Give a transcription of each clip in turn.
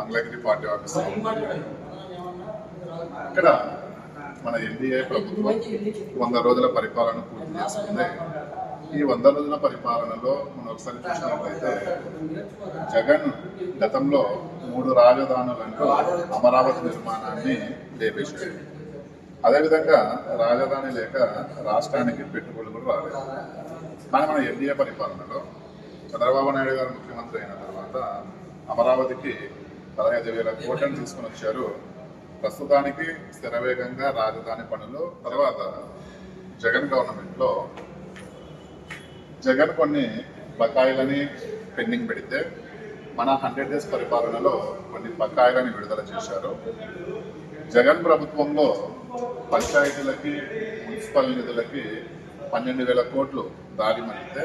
Mangalagiri party office ఇక్కడ మన NDA ప్రభుత్వం వంద రోజుల పరిపాలన పూర్తి చేసుకుంది. ఈ వంద రోజుల పరిపాలనలో మనం ఒకసారి చూసినట్లయితే జగన్ గతంలో మూడు రాజధానులంటూ అమరావతి నిర్మాణాన్ని లేపేశాడు. అదేవిధంగా రాజధాని లేక రాష్ట్రానికి పెట్టుబడులు కూడా రాలేదు. కానీ మన ఎన్డీఏ పరిపాలనలో చంద్రబాబు నాయుడు గారు ముఖ్యమంత్రి అయిన తర్వాత అమరావతికి పదహైదు వేల కోట్లను తీసుకుని వచ్చారు. ప్రస్తుతానికి స్థిరవేగంగా రాజధాని పనులు తర్వాత జగన్ గవర్నమెంట్లో జగన్ కొన్ని బకాయిలని పెండింగ్ పెడితే మన హండ్రెడ్ డేస్ పరిపాలనలో కొన్ని బకాయిలని విడుదల చేశారు. జగన్ ప్రభుత్వంలో పంచాయతీలకి మున్సిపల్ నిధులకి పన్నెండు వేల కోట్లు దారి మళ్ళితే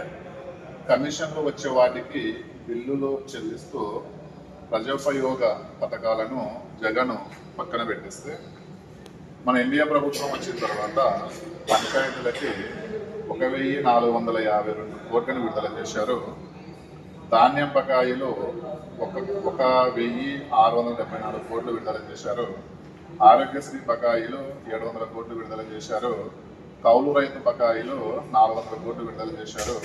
కమిషన్లు వచ్చే వాటికి బిల్లులు చెల్లిస్తూ ప్రజోపయోగ పథకాలను జగన్ పక్కన పెట్టిస్తే మన ఇండియా ప్రభుత్వం వచ్చిన తర్వాత పంచాయతీలకి ఒక వెయ్యి నాలుగు వందల యాభై రెండు కోట్లను విడుదల చేశారు. ధాన్యం బకాయిలు ఒక ఒక వెయ్యి ఆరు వందల డెబ్బై నాలుగు కోట్లు విడుదల చేశారు. ఆరోగ్యశ్రీ బకాయిలు ఏడు వందల కోట్లు విడుదల చేశారు. కౌలు రైతు బకాయిలు నాలుగు వందల కోట్లు విడుదల చేశారు.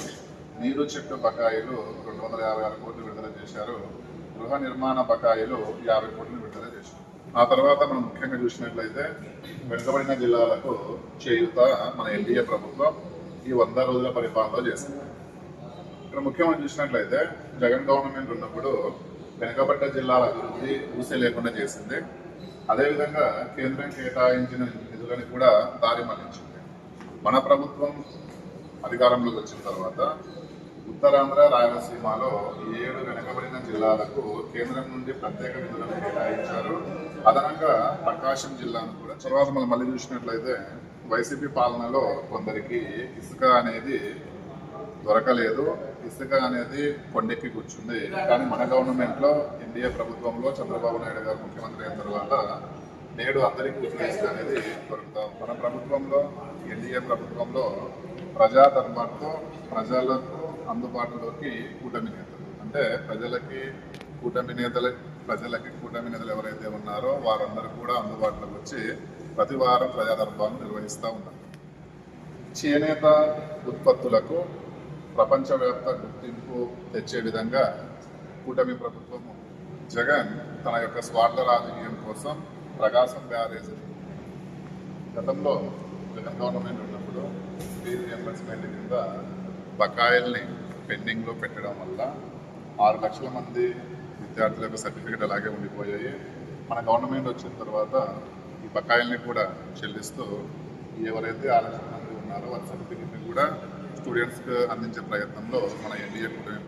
నీరు చెట్టు బకాయిలు రెండు వందల యాభై ఆరు కోట్లు విడుదల చేశారు. గృహ నిర్మాణ బకాయిలు యాభై కోట్లు విడుదల చేశారు ఆ తర్వాత మనం ముఖ్యంగా చూసినట్లయితే వెనుకబడిన జిల్లాలకు చేయుత మన ఎన్డీఏ ప్రభుత్వం ఈ వంద రోజుల పరిపాలనలో చేసింది. ఇక్కడ ముఖ్యంగా చూసినట్లయితే జగన్ గవర్నమెంట్ ఉన్నప్పుడు వెనుకబడ్డ జిల్లాల అభివృద్ధి ఊసే లేకుండా చేసింది. అదేవిధంగా కేంద్రం కేటాయించిన నిధులను కూడా దారి మళ్ళించింది. మన ప్రభుత్వం అధికారంలోకి వచ్చిన తర్వాత ఉత్తరాంధ్ర రాయలసీమలో ఏడు వెనుకబడిన జిల్లాలకు కేంద్రం నుండి ప్రత్యేక నిధులను కేటాయించారు. అదనంగా ప్రకాశం జిల్లాను కూడా. తర్వాత మనం మళ్ళీ చూసినట్లయితే వైసీపీ పాలనలో కొందరికి ఇసుక అనేది దొరకలేదు. ఇసుక అనేది కొండెక్కి కూర్చుంది. కానీ మన గవర్నమెంట్లో ఎన్డీఏ ప్రభుత్వంలో చంద్రబాబు నాయుడు గారు ముఖ్యమంత్రి అయిన తర్వాత నేడు అందరికీ ఉచిత ఇసుక అనేది దొరుకుతాం మన ప్రభుత్వంలో ఎన్డీఏ ప్రభుత్వంలో ప్రజా దర్బార్తో ప్రజలకు అందుబాటులోకి కూటమి నేతలు. అంటే ప్రజలకి కూటమి నేతలు ప్రజలకి కూటమి నేతలు ఎవరైతే ఉన్నారో వారందరూ కూడా అందుబాటులోకి వచ్చి ప్రతి వారం ప్రజాదర్భాలను నిర్వహిస్తూ ఉన్నారు. చేనేత ఉత్పత్తులకు ప్రపంచవ్యాప్త గుర్తింపు తెచ్చే విధంగా కూటమి ప్రభుత్వము జగన్ తన యొక్క స్వార్థ రాజకీయం కోసం ప్రకాశం బ్యారేజ్ గతంలో జగన్ గవర్నమెంట్ ఉన్నప్పుడు ఫీజు రియంబర్స్మెంట్ కింద బకాయిల్ని పెండింగ్లో పెట్టడం వల్ల ఆరు లక్షల మంది విద్యార్థులకు సర్టిఫికేట్ అలాగే ఉండిపోయాయి. మన గవర్నమెంట్ వచ్చిన తర్వాత ఈ బకాయిల్ని కూడా చెల్లిస్తూ ఎవరైతే ఆరు లక్షల మంది ఉన్నారో వారి సర్టిఫికేట్ని కూడా స్టూడెంట్స్కి అందించే ప్రయత్నంలో మన ఎన్డీఏ కూటమి